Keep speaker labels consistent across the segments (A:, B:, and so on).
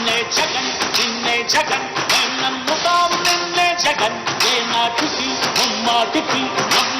A: నిన్నే జగన్ నిన్నే జగన్. నేను నమ్ముతాం నిన్నే జగన్. ఏ నాటికి ముమ్మాటికి అమ్మ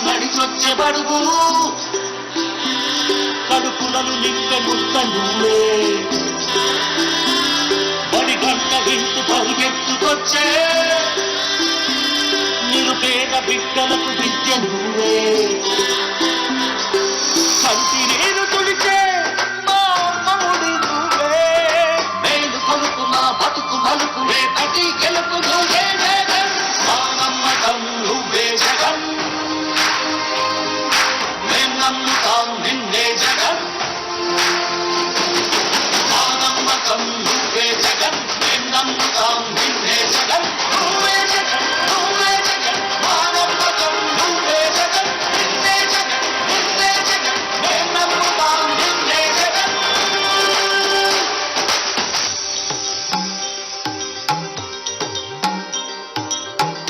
A: గడప బడుగు. కడుపులను నింపె ముక్క నువ్వే బడి గంట వింటు పరిగెత్తుకొచ్చే. నిరుపేద బిడ్డలకు విద్య నువ్వే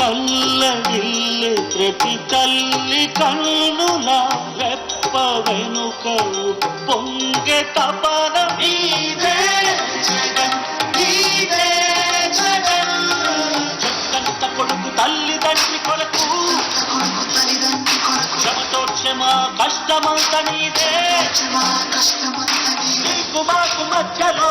A: కల్లగిల్లి ప్రతి తల్లి కన్నుల రెప్ప వెనుక పొంగె తపన నీదే జగన్ నీదే జగన్. చెక్కంత కొడుకు తల్లి తండ్రి కొరకు
B: కొడుకు. తల్లిదండ్రి కొరకు
A: శ్రమతో క్షమ కష్టమంత నీదే.
B: మా కష్టమంత నీదే.
A: నీకు మాకు మధ్యలో